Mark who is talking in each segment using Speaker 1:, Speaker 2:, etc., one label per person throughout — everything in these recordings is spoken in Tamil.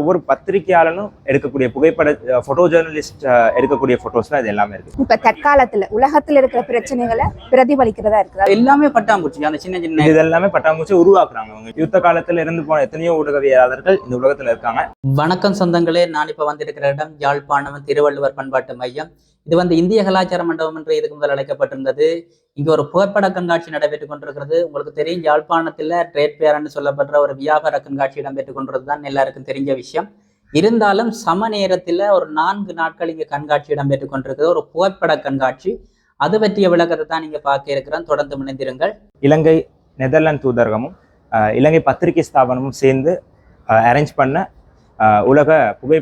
Speaker 1: ஒவ்வொரு பத்திரிகையாளனும் எடுக்கக்கூடிய புகைப்பட போட்டோ ஜேர்னலிஸ்ட் எடுக்கக்கூடிய போட்டோஸ் தான் இது எல்லாமே இருக்கு.
Speaker 2: இப்ப தற்காலத்துல உலகத்துல இருக்கிற பிரச்சனைகளை பிரதிபலிக்கிறதா இருக்குதா?
Speaker 3: எல்லாமே பட்டாம்பூச்சி அந்த சின்ன சின்ன
Speaker 1: இது எல்லாமே பட்டாம்பூச்சி உருவாக்குறாங்க அவங்க. யுத்த காலத்துல இருந்து போன எத்தனையோ ஊடகவியலாளர்கள் இந்த உலகத்துல இருக்காங்க.
Speaker 3: வணக்கம் சொந்தங்களே நான் இப்ப வந்திருக்கிற இடம் யாழ்ப்பாணம் திருவள்ளுவர் பண்பாட்டு மையம். இது வந்து இந்திய கலாச்சார மண்டபம் என்று இதுக்கு முதல் அழைக்கப்பட்டிருந்தது. இங்கே ஒரு புகைப்பட கண்காட்சி நடைபெற்றுக் கொண்டிருக்கிறது. உங்களுக்கு தெரியும் யாழ்ப்பாணத்தில் ட்ரேட் பேரன்னு சொல்லப்படுற ஒரு வியாபார கண்காட்சி இடம்பெற்றுக் கொண்டிருந்தது தான் எல்லாருக்கும் தெரிஞ்ச விஷயம். இருந்தாலும் சம நேரத்தில் ஒரு நான்கு நாட்கள் இங்கே கண்காட்சி இடம்பெற்றுக் கொண்டிருக்கிறது. ஒரு புகைப்பட கண்காட்சி. அது பற்றிய விளக்கத்தை தான் நீங்கள் பார்க்க இருக்கிறோம். தொடர்ந்து முனைந்திருங்கள்.
Speaker 1: இலங்கை நெதர்லாந்து தூதரகமும் இலங்கை பத்திரிகை ஸ்தாபனமும் சேர்ந்து அரேஞ்ச் பண்ண உலக புகை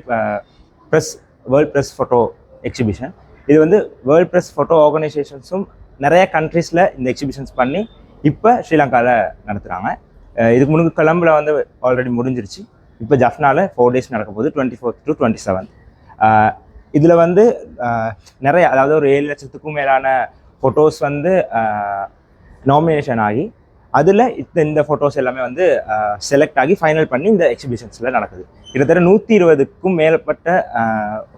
Speaker 1: press world press photo exhibition இது வந்து வேர்ல்ட் ப்ரெஸ் ஃபோட்டோ ஆர்கனைசேஷன்ஸும் நிறைய கண்ட்ரீஸில் இந்த எக்ஸிபிஷன்ஸ் பண்ணி இப்போ ஸ்ரீலங்காவில் நடத்துகிறாங்க இதுக்கு முன்னாடி கொலம்பில் வந்து ஆல்ரெடி முடிஞ்சிருச்சு. இப்போ ஜஃப்னால ஃபோர் டேஸ் நடக்க போகுது twenty fourth to twenty seventh இதில் வந்து நிறைய அதாவது ஒரு ஏழு லட்சத்துக்கும் மேலான ஃபோட்டோஸ் வந்து நாமினேஷன் ஆகி அதில் இந்த இந்த ஃபோட்டோஸ் எல்லாமே வந்து செலக்ட் ஆகி ஃபைனல் பண்ணி இந்த எக்ஸிபிஷன்ஸில் நடக்குது. கிட்டத்தட்ட நூற்றி இருபதுக்கும் மேற்பட்ட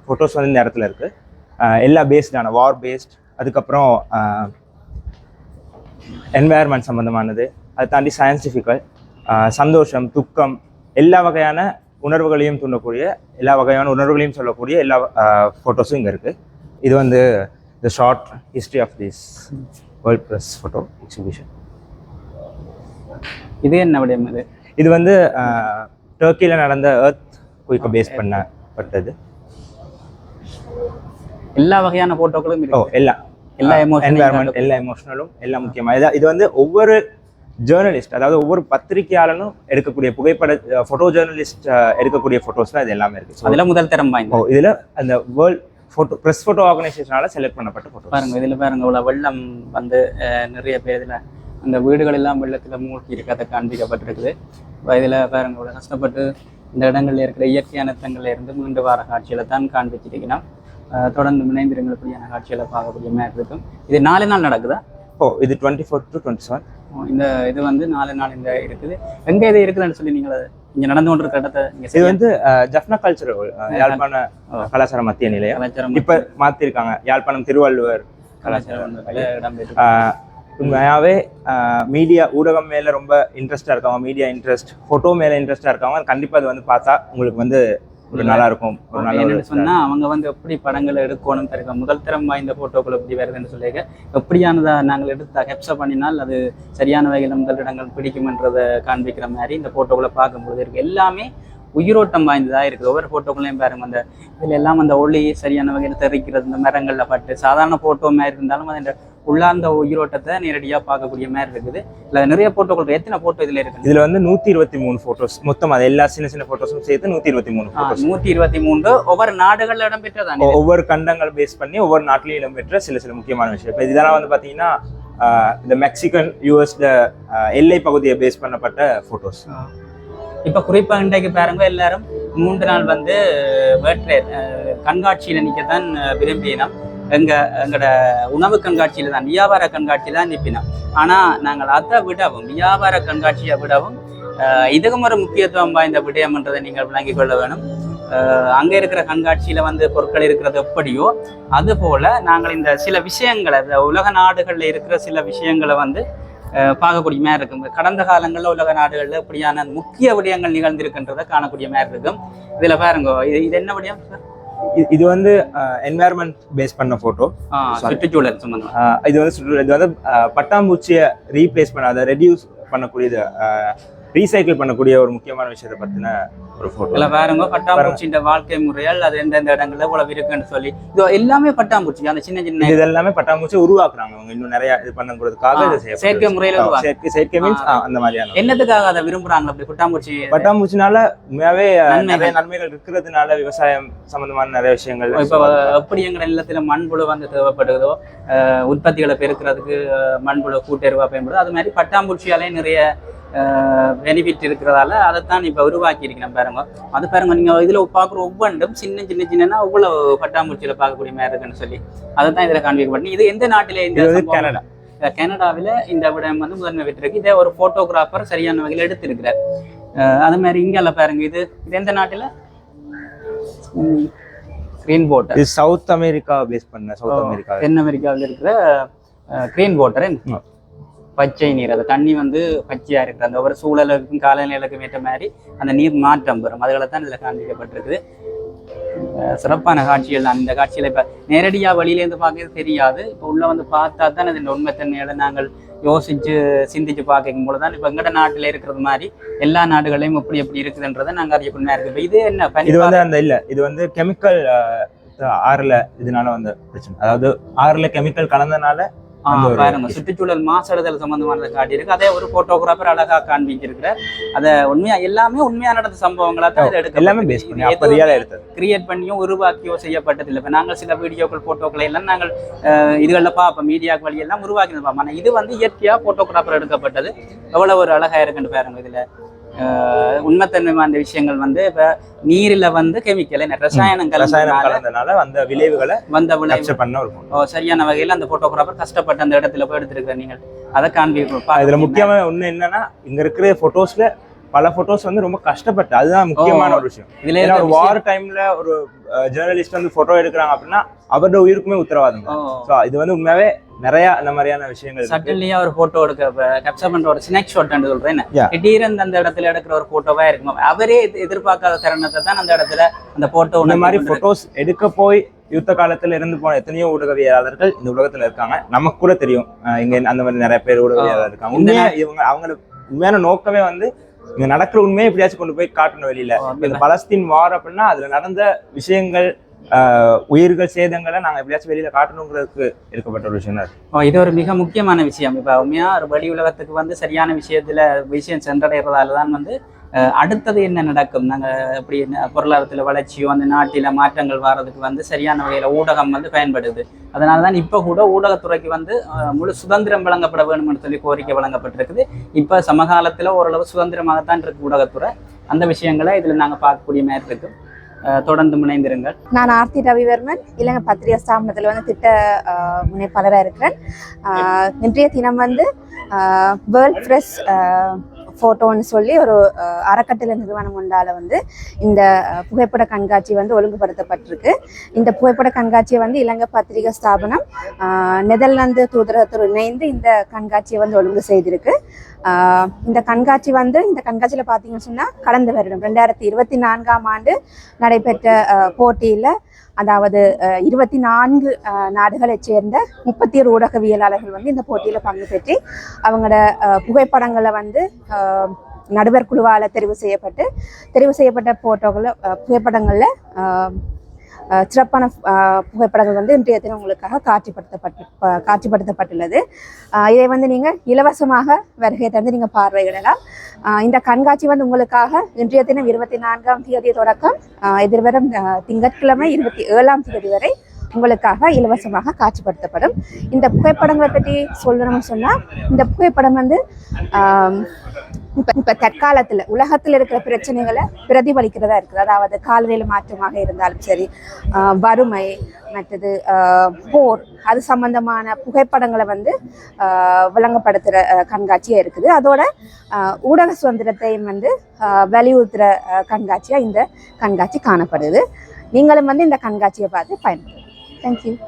Speaker 1: ஃபோட்டோஸ் வந்து இந்த இடத்துல இருக்குது எல்லா பேஸ்டான வார் பேஸ்ட் அதுக்கப்புறம் என்வாயர்மெண்ட் சம்மந்தமானது அதை தாண்டி சயின்டிஃபிக்கல் சந்தோஷம் துக்கம் எல்லா வகையான உணர்வுகளையும் தூண்டக்கூடிய எல்லா வகையான உணர்வுகளையும் சொல்லக்கூடிய எல்லா ஃபோட்டோஸும் இங்கே இருக்குது இது வந்து the short history of this world press photo exhibition
Speaker 3: இது என்ன விடயம் இது?
Speaker 1: இது வந்து டர்க்கியில் நடந்த எர்த் குயிக்கை பேஸ் பண்ணப்பட்டது.
Speaker 3: எல்லா வகையான போட்டோக்களும் இருக்கு.
Speaker 1: எல்லா.
Speaker 3: எல்லா
Speaker 1: என்வாயர்மெண்ட் எல்லா எமோஷனலும் எல்லாம் முக்கியமாக இது இது வந்து ஒவ்வொரு ஜேர்னலிஸ்ட் அதாவது ஒவ்வொரு பத்திரிகையாளனும் எடுக்கக்கூடிய புகைப்பட ஃபோட்டோ ஜேர்னலிஸ்ட் எடுக்கக்கூடிய ஃபோட்டோஸ் தான் இது எல்லாமே இருக்கு.
Speaker 3: அதுல முதல் தரம் வாய்ந்தது.
Speaker 1: இதுல அந்த வேர்ல்ட் ஃபோட்டோ ப்ரெஸ் ஃபோட்டோ ஆர்கனைசேஷனால செலக்ட் பண்ணப்பட்ட ஃபோட்டோ
Speaker 3: பாருங்க இதுல பாருங்க இவ்வளவு வெள்ளம் வந்து நிறைய பேர் இதுல அந்த வீடுகள் எல்லாம் வெள்ளத்துல மூழ்கி இருக்கிறத காண்பிக்கப்பட்டிருக்குது. இதுல பாருங்க இவ்வளவு கஷ்டப்பட்டு இந்த இடங்கள்ல இருக்கிற இயற்கையான தங்கள்ல இருந்து மீண்டு வர காட்சிகளை தான் காண்பிச்சிருக்கணும் தொடர்ந்து இணைந்திருங்கள் இப்படியான காட்சிகளை பார்க்கக்கூடிய மாதிரி இருக்கும். இது நாலு நாள் நடக்குதா?
Speaker 1: ஓ இது twenty four to twenty seven
Speaker 3: இந்த இது வந்து நாலு நாள் இந்த இருக்குது. எங்க இது இருக்குதுன்னு சொல்லி நீங்க இங்க நடந்து கொண்டிருக்கிற இடத்த நீங்க
Speaker 1: இது வந்து ஜஃப்னா கல்ச்சரல் யாழ்ப்பாண. கலாச்சார மத்திய நிலையம்.
Speaker 3: கலாச்சாரம்
Speaker 1: இப்ப மாத்திருக்காங்க. யாழ்ப்பாணம் திருவள்ளுவர்
Speaker 3: கலாச்சாரம் இடம்பெற்று
Speaker 1: உண்மையாவே மீடியா ஊடகம் மேல ரொம்ப இன்ட்ரெஸ்டா இருக்கவங்க மீடியா இன்ட்ரெஸ்ட் போட்டோ மேல இன்ட்ரெஸ்டா இருக்கவங்க கண்டிப்பா அது வந்து பார்த்தா உங்களுக்கு வந்து ஒரு நல்லா இருக்கும் ஒரு நல்ல
Speaker 3: சொன்னா அவங்க வந்து எப்படி படங்களை எடுக்கணும் தருக்க முதல் தரம் வாய்ந்த போட்டோக்கள் எப்படி வருதுன்னு சொல்லியிருக்க எப்படியானதா நாங்கள் எடுத்து ஹெப்சா பண்ணினால் அது சரியான வகையில் முதலிடங்கள் பிடிக்கும்ன்றதை காண்பிக்கிற மாதிரி இந்த போட்டோக்களை பார்க்கும்போது இருக்கு. எல்லாமே உயிரோட்டம் வாய்ந்ததா இருக்குது. ஒவ்வொரு போட்டோக்களையும் பாருங்க அந்த இதுல எல்லாம் அந்த ஒளி சரியான வகையில் தெரிக்கிறது இந்த மரங்கள்ல பட்டு சாதாரண போட்டோ மாதிரி இருந்தாலும் அது உள்ளார்ந்த உயிரோட்டத்தை நேரடியா பார்க்கக்கூடிய மாதிரி இருக்குது. இல்ல நிறைய போட்டோக்கள் எத்தனை போட்டோ இதுல இருக்கு
Speaker 1: இதுல வந்து நூத்தி இருபத்தி மூணு போட்டோஸ் மொத்தம் அது எல்லா சின்ன சின்ன போட்டோஸும் சேர்த்து நூத்தி இருபத்தி மூணு
Speaker 3: நூத்தி இருபத்தி மூன்று. ஒவ்வொரு நாடுகள்ல இடம்பெற்றதானே
Speaker 1: ஒவ்வொரு கண்டங்கள் பேஸ் பண்ணி ஒவ்வொரு நாட்டிலையும் இடம்பெற்ற சில சில முக்கியமான விஷயம். இப்போ இதெல்லாம் வந்து பாத்தீங்கன்னா ஆஹ் இந்த மெக்சிகன் யூஎஸ் எல்லை பகுதியை பேஸ் பண்ணப்பட்ட போட்டோஸ்
Speaker 3: இப்ப குறிப்பா இன்றைக்கு பாருங்க எல்லாரும் மூன்று நாள் வந்து வேற்றை கண்காட்சியில அஹ், விரும்பினோம் எங்கள் எங்களோட உணவு கண்காட்சியில் தான் வியாபார கண்காட்சியில் தான் நிற்பினோம் ஆனால் நாங்கள் அதை விடவும் வியாபார கண்காட்சியை விடவும் அஹ், இதுக்கும் ஒரு முக்கியத்துவம் வாய்ந்த விடயம்ன்றதை நீங்கள் விளங்கிக் கொள்ள வேணும். அங்கே இருக்கிற கண்காட்சியில் வந்து பொருட்கள் இருக்கிறது எப்படியோ அதுபோல் நாங்கள் இந்த சில விஷயங்களை இந்த உலக நாடுகளில் இருக்கிற சில விஷயங்களை வந்து பார்க்கக்கூடிய மாதிரி இருக்கும். கடந்த காலங்களில் உலக நாடுகளில் இப்படியான முக்கிய விடயங்கள் நிகழ்ந்திருக்கின்றதை காணக்கூடிய மாதிரி இருக்கும். இதில் பாருங்க இது இது என்ன விடயம் சார்?
Speaker 1: இது வந்து என்வாயர்மெண்ட் பேஸ் பண்ண போட்டோ
Speaker 3: சுற்றுச்சூழல்
Speaker 1: இது வந்து சுற்று இது வந்து பட்டாம்பூச்சியை ரீப்ளேஸ் பண்ண அதை ரெடியூஸ் பண்ணக்கூடியது ரீசைக்கிள் பண்ணக்கூடிய ஒரு முக்கியமான விஷயத்தை பத்தின ஒரு போட்டோ
Speaker 3: இதுல பாருங்க பட்டாம்பூச்சியின் வாழ்க்கை முறைகள் அது எந்தெந்த இடங்கள்ல இவ்வளவு இருக்குன்னு சொல்லி இது எல்லாமே பட்டாம்பூச்சி அந்த சின்ன சின்ன
Speaker 1: இது எல்லாமே பட்டாம்பூச்சியை உருவாக்குறாங்க அவங்க இன்னும் நிறைய இது பண்ணக்கூடியதுக்காக இது.
Speaker 3: செயற்கை முறையில.
Speaker 1: செயற்கை செயற்கை மீன்ஸ் அந்த மாதிரியான
Speaker 3: என்னத்துக்காக அதை விரும்புறாங்க அப்படி பட்டாம்பூச்சி
Speaker 1: பட்டாம்பூச்சினால உண்மையாவே. நிறைய நன்மைகள் இருக்கிறதுனால விவசாயம் சம்பந்தமான நிறைய விஷயங்கள்
Speaker 3: இப்ப எப்படி எங்க நிலத்துல மண்புழு வந்து தேவைப்படுதோ உற்பத்திகளை பெருக்கிறதுக்கு மண்புழு கூட்டெருவா பயன்படுது அது மாதிரி பட்டாம்பூச்சியாலே நிறைய பெனிஃபிட் இருக்கிறதால அதைத்தான் இப்ப உருவாக்கி இருக்கிறேன் பாருங்க. அது பாருங்க நீங்க இதுல பாக்குற ஒவ்வொன்றும் சின்ன சின்ன சின்னன்னா அவ்வளவு பட்டாம்பூச்சியில பார்க்கக்கூடிய மாதிரி இருக்குன்னு சொல்லி அதை தான் இதுல காண்பிக்கப்பட்டு இது எந்த நாட்டிலே இந்த?
Speaker 1: கனடா.
Speaker 3: கனடாவில இந்த விடயம் வந்து முதன்மை பெற்றிருக்கு. இதே ஒரு போட்டோகிராஃபர் சரியான வகையில் எடுத்திருக்கிறார். அது மாதிரி இங்கெல்லாம் பாருங்க இது இது எந்த நாட்டுல? கிரீன் வாட்டர்
Speaker 1: இது சவுத் அமெரிக்கா பேஸ் பண்ண சவுத் அமெரிக்கா
Speaker 3: தென் அமெரிக்காவில் இருக்கிற கிரீன் வாட்டர். பச்சை நீர் அந்த தண்ணி வந்து பச்சையா இருக்குது அந்த ஒவ்வொரு சூழலுக்கும் காலநிலைக்கும் ஏற்ற மாதிரி அந்த நீர் மாற்றம் பெறும் அதுகளை தான் இதில் காண்பிக்கப்பட்டிருக்குது. சிறப்பான காட்சிகள் தான் இந்த காட்சியில. இப்ப நேரடியா வெளியிலேருந்து பார்க்கறது தெரியாது. இப்போ உள்ள வந்து பார்த்தா தான் இந்த உண்மைத்தன்மையில நாங்கள் யோசிச்சு சிந்திச்சு பார்க்கும் போது தான் இப்போ எங்கட நாட்டில் இருக்கிறது மாதிரி எல்லா நாடுகளையும் எப்படி எப்படி இருக்குதுன்றதை நாங்கள் அறியக்கூடிய இருக்கு. இப்போ இது என்ன?
Speaker 1: இது வந்து அந்த இல்ல இது வந்து கெமிக்கல் ஆறுல இதனால வந்த பிரச்சனை. அதாவது ஆறுல கெமிக்கல் கலந்தனால
Speaker 3: பாருங்க. சுற்றுச்சூழல் மாசடைதல் சம்பந்தமானதை காட்டியிருக்கு. அதே ஒரு போட்டோகிராஃபர் அழகா காண்பிச்சிருக்கிறார். அதை உண்மையா எல்லாமே உண்மையா நடந்த சம்பவங்களா தான் எடுக்க
Speaker 1: எல்லாமே பேஸ் பண்ணி எடுத்தது.
Speaker 3: கிரியேட் பண்ணியும் உருவாக்கியோ செய்யப்பட்டதில்லை. இப்போ நாங்கள் சில வீடியோக்கள் போட்டோக்களை எல்லாம் நாங்கள் இதுகளில் பார்ப்போம். மீடியா வழியெல்லாம் உருவாக்கி பார்ப்போம். ஆனால் இது வந்து இயற்கையா போட்டோகிராஃபர் எடுக்கப்பட்டது. எவ்வளவு ஒரு அழகா இருக்குன்னு பாருங்க இதுல. உண்மைத்தன்மை அந்த விஷயங்கள் வந்து இப்ப நீரில் வந்து கெமிக்கல் ரசாயனங்கள்
Speaker 1: ரசாயனம் கலந்தனால அந்த விளைவுகளை
Speaker 3: வந்த விளைவு.
Speaker 1: பண்ண ஒரு.
Speaker 3: ஓ, சரியான வகையில் அந்த போட்டோகிராஃபர் கஷ்டப்பட்டு அந்த இடத்துல போய் எடுத்திருக்காரு நீங்கள். அதை காண்பி
Speaker 1: இதுல முக்கியமான ஒண்ணு என்னன்னா இங்க இருக்கிற போட்டோஸ்ல பல போட்டோஸ் வந்து ரொம்ப கஷ்டப்பட்டு அதுதான் முக்கியமான ஒரு விஷயம்.
Speaker 3: இதுல
Speaker 1: ஒரு வார் டைம்ல ஒரு ஜேர்னலிஸ்ட் வந்து போட்டோ எடுக்கிறாங்க அப்படின்னா அவரோட உயிருக்குமே உத்தரவாதம் ஸோ இது வந்து உண்மையாவே நிறைய அந்த மாதிரியான விஷயங்கள் இருக்கு.
Speaker 3: சட்டன்லியா ஒரு போட்டோ எடுக்க கேப்சர் பண்ற ஒரு ஸ்னேக் ஷாட் சொல்றேன். திடீர்னு அந்த இடத்துல எடுக்கிற ஒரு போட்டோவா இருக்கும். அவரே எதி- எதிர்பார்க்காத தருணத்தை தான் அந்த இடத்துல அந்த போட்டோ
Speaker 1: இந்த மாதிரி போட்டோஸ் எடுக்க போய் யுத்த காலத்துல இருந்து போன எத்தனையோ ஊடகவியலாளர்கள் இந்த உலகத்துல இருக்காங்க. நமக்கு கூட தெரியும். இங்க அந்த மாதிரி நிறைய பேர் ஊடகவியலாளர் இருக்காங்க.
Speaker 3: இந்த
Speaker 1: உண்மையா இவங்க அவங்களுக்கு உண்மையான நோக்கமே வந்து இங்க நடக்கிற உண்மையை எப்படியாச்சும் கொண்டு போய் காட்டணும் வெளியில. இப்ப இந்த பலஸ்தீன் வார் அப்படின்னா அதுல நடந்த விஷயங்கள் உயிர்கள் சேதங்களை நாங்கள் எப்படியாச்சும் வெளியில காட்டணுங்கிறதுக்கு இருக்கப்பட்ட ஒரு விஷயம் தான் இது.
Speaker 3: ஒரு மிக முக்கியமான விஷயம். இப்போ உண்மையாக ஒரு வெளி உலகத்துக்கு வந்து சரியான விஷயத்துல விஷயம் சென்றடைகிறதால தான் வந்து அடுத்தது என்ன நடக்கும்? நாங்க எப்படி பொருளாதாரத்தில் வளர்ச்சியோ அந்த நாட்டில் மாற்றங்கள் வர்றதுக்கு வந்து சரியான வகையில் ஊடகம் வந்து பயன்படுது. அதனால தான் இப்போ கூட ஊடகத்துறைக்கு வந்து முழு சுதந்திரம் வழங்கப்பட வேணும்னு சொல்லி கோரிக்கை வழங்கப்பட்டிருக்குது. இப்போ சமகாலத்தில் ஓரளவு சுதந்திரமாகத்தான் இருக்கு ஊடகத்துறை. அந்த விஷயங்களை இதில் நாங்கள் பார்க்கக்கூடிய மாதிரி இருக்குது தொடர்ந்து முனைந்திருங்கள்.
Speaker 2: நான் ஆர்த்தி ரவிவர்மன் இலங்கை பத்திரிகை ஸ்தாபனத்தில் வந்து திட்ட ஆஹ், முனைப்பாளராக இருக்கிறேன். இன்றைய தினம் வந்து வேர்ல்ட் ஃப்ரெஷ் ஃபோட்டோன்னு சொல்லி ஒரு அறக்கட்டளை நிறுவனம் உண்டால் வந்து இந்த புகைப்பட கண்காட்சி வந்து ஒழுங்குபடுத்தப்பட்டிருக்கு. இந்த புகைப்பட கண்காட்சியை வந்து இலங்கை பத்திரிகை ஸ்தாபனம் நெதர்லாந்து தூதரகத்தோடு இணைந்து இந்த கண்காட்சியை வந்து ஒழுங்கு செய்திருக்கு. இந்த கண்காட்சி வந்து இந்த கண்காட்சியில் பார்த்தீங்கன்னு சொன்னால் கடந்த வருடம் ரெண்டாயிரத்தி இருபத்தி நான்காம் ஆண்டு நடைபெற்ற போட்டியில் அதாவது இருபத்தி நான்கு நாடுகளைச் சேர்ந்த முப்பத்தி ஒரு ஊடகவியலாளர்கள் வந்து இந்த போட்டியில் பங்கு பெற்று அவங்களோட புகைப்படங்களை வந்து நடுவர் குழுவால் தெரிவு செய்யப்பட்டு தெரிவு செய்யப்பட்ட போட்டோகளை புகைப்படங்களில் சிறப்பான புகைப்படங்கள் வந்து இன்றைய தினம் உங்களுக்காக காட்சிப்படுத்தப்பட்டு ப- காட்சிப்படுத்தப்பட்டுள்ளது. இதை வந்து நீங்கள் இலவசமாக வருகை தந்து நீங்கள் பார்வையிடலாம். இந்த கண்காட்சி வந்து உங்களுக்காக இன்றைய தினம் இருபத்தி நான்காம் தேதி தொடக்கம். எதிர்வரும் திங்கட்கிழமை இருபத்தி ஏழாம் தேதி வரை உங்களுக்காக இலவசமாக காட்சிப்படுத்தப்படும். இந்த புகைப்படங்களை பற்றி சொல்லணும்னு சொன்னால் இந்த புகைப்படம் வந்து இப்போ இப்போ தற்காலத்தில் உலகத்தில் இருக்கிற பிரச்சனைகளை பிரதிபலிக்கிறதா இருக்குது. அதாவது காலநிலை மாற்றமாக இருந்தாலும் சரி வறுமை மற்றது போர் அது சம்பந்தமான புகைப்படங்களை வந்து விளங்கப்படுத்துகிற கண்காட்சியாக இருக்குது. அதோட ஊடக சுதந்திரத்தையும் வந்து வலியுறுத்துகிற கண்காட்சியாக இந்த கண்காட்சி காணப்படுது. நீங்களும் வந்து இந்த கண்காட்சியை பார்த்து Thank you.